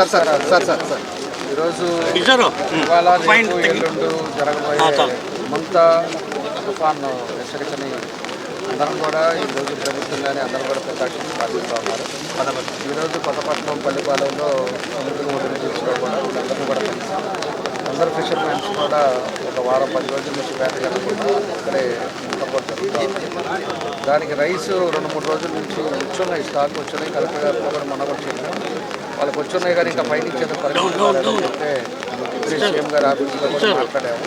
Sir sir sir sir sir ఈరోజు ఇవాళ ఎల్లుండు జరగబోయే. మంత తుఫాన్ హెచ్చరికని అందరం కూడా ఈరోజు ప్రభుత్వంగానే అందరం కూడా ప్రకాశం పాటిస్తూ ఉన్నారు. ఈరోజు కొత్తపట్నం పల్లిపాలెంలో సముద్రం బీచ్లో కూడా అందరు ఫిషర్మెన్స్ కూడా ఒక వారం పది రోజుల నుంచి వేట జరగకుండా. దానికి రైస్ రెండు మూడు రోజుల నుంచి వచ్చున్నాయి స్టాక్ వచ్చున్నాయి కలెక్టర్ గారితో కూడా మొన్న కూడా వాళ్ళకి వచ్చున్నాయి కానీ ఇంకా ఇచ్చేందుకు పరిస్థితి సీఎం గారు ఆఫీస్లో మాట్లాడాము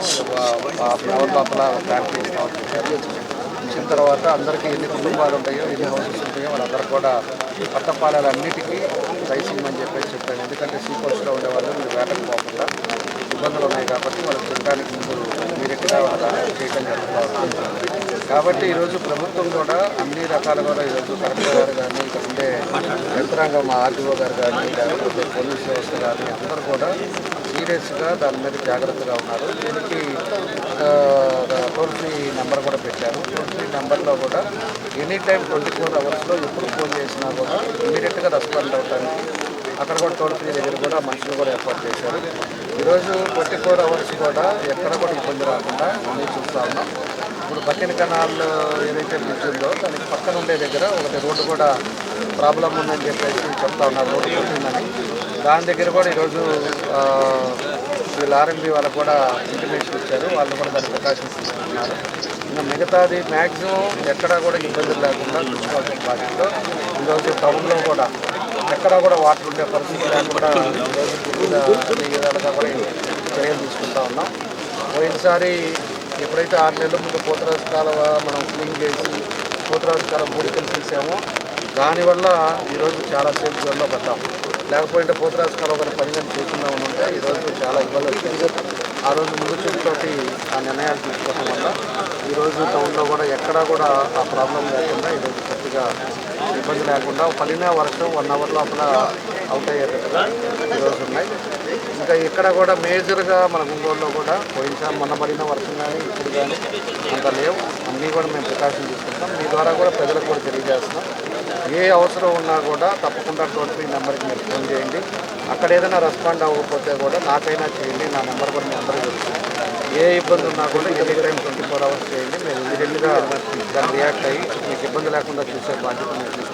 అన్ లోపల ఇచ్చిన తర్వాత అందరికీ ఎన్ని కుటుంబాలు ఉంటాయో ఎన్ని హౌసెస్ ఉంటాయో వాళ్ళందరూ కూడా పట్టపాలాలు అన్నిటికీ రైస్ ఇవ్వమని చెప్పేసి చెప్పాను ఎందుకంటే సీ కోస్ట్లో ఉండేవాళ్ళు మీరు వేటకు పోకుండా ఇబ్బందులు ఉన్నాయి కాబట్టి వాళ్ళకి తినడానికి ముందు మీరెట్టిగా వాళ్ళ చేయడం జరుగుతుంది. కాబట్టి ఈరోజు ప్రభుత్వం కూడా అన్ని రకాలుగా ఈరోజు కలెక్టర్ గారు కానీ యంత్రాంగం మా ఆర్టీఓ గారు కానీ లేకపోతే పోలీస్ వ్యవస్థ కానీ అందరూ కూడా సీరియస్గా దాని మీద జాగ్రత్తగా ఉన్నారు. దీనికి టోల్ ఫ్రీ నెంబర్ కూడా పెట్టారు. టోల్ ఫ్రీ నెంబర్లో కూడా ఎనీ టైం ట్వంటీ ఫోర్ అవర్స్లో ఎప్పుడు ఫోన్ చేసినా కూడా ఇమీడియట్గా రెస్పాండ్ అవడానికి అక్కడ కూడా టోల్ ఫ్రీ దగ్గర కూడా మనుషులు కూడా ఏర్పాటు చేశారు. ఈరోజు ట్వంటీ ఫోర్ అవర్స్ కూడా ఎక్కడ కూడా ఇబ్బంది రాకుండా అన్నీ చూస్తూ ఉన్నాం. ఇప్పుడు బకెన్ కెనాల్ ఏదైతే బ్రిడ్జ్ ఉందో దానికి పక్కన ఉండే దగ్గర ఒకటి రోడ్డు కూడా ప్రాబ్లం ఉందని చెప్పేసి చెప్తా ఉన్నారు. రోడ్డు పుట్టిందని దాని దగ్గర కూడా ఈరోజు వీళ్ళు ఆర్ఎంబి వాళ్ళకు కూడా ఇంటిమేషన్ ఇచ్చారు. వాళ్ళు కూడా దాన్ని ప్రకాశం తీసుకుంటున్నారు ఇంకా మిగతాది మ్యాక్సిమం ఎక్కడా కూడా ఇబ్బందులు లేకుండా చూసుకోవాల్సిన బాధ్యత ఈరోజు టౌన్లో కూడా ఎక్కడా కూడా వాటర్ ఉండే పరిస్థితి లేకుండా ఈరోజు వివిధ విధాలుగా కూడా చర్యలు తీసుకుంటా ఉన్నాం. పోయినసారి ఎప్పుడైతే ఆరు నెలల ముందు పోతరాజు కాలువ మనం క్లీన్ చేసి పోతరాజు కాలువ పూడికలు తీసామో దానివల్ల ఈరోజు చాలా సేపు జ్వరంలో పడ్డాం. లేకపోతే పోతరాజు కాలువ కానీ పని కానీ చేయకుండా ఉంటే ఈరోజు చాలా ఇబ్బంది వచ్చింది. ఆ రోజు ముందు చూపుతోటి ఆ నిర్ణయాలు తీసుకోవడం వల్ల ఈరోజు టౌన్లో కూడా ఎక్కడా కూడా ఆ ప్రాబ్లం లేకుండా ఈరోజు కొద్దిగా ఇబ్బంది లేకుండా పడిన వర్షం వన్ అవర్ లోపల అవుట్ అయ్యేటట్టుగా ఈరోజు ఉన్నాయి. ఇంకా ఇక్కడ కూడా మేజర్గా మన గుంగూరులో కూడా పోయినసారి మొన్న పడిన వర్షం కానీ ఇప్పుడు కానీ అంత లేవు. అన్నీ కూడా మేము ప్రికాషన్ తీసుకుంటాం. మీ ద్వారా కూడా ప్రజలకు కూడా తెలియజేస్తున్నాం. ఏ అవసరం ఉన్నా కూడా తప్పకుండా టోల్ ఫ్రీ నెంబర్కి మీరు ఫోన్ చేయండి. అక్కడ ఏదైనా రెస్పాండ్ అవ్వకపోతే కూడా నాకైనా చేయండి. నా నెంబర్ కూడా మీ అందరూ చెప్తాను. ఏ ఇబ్బంది ఉన్నా కూడా any time twenty four hours చేయండి. మేము ఇమీడియట్గా దాన్ని రియాక్ట్ అయ్యి మీకు ఇబ్బంది లేకుండా చూసే బాధ్యత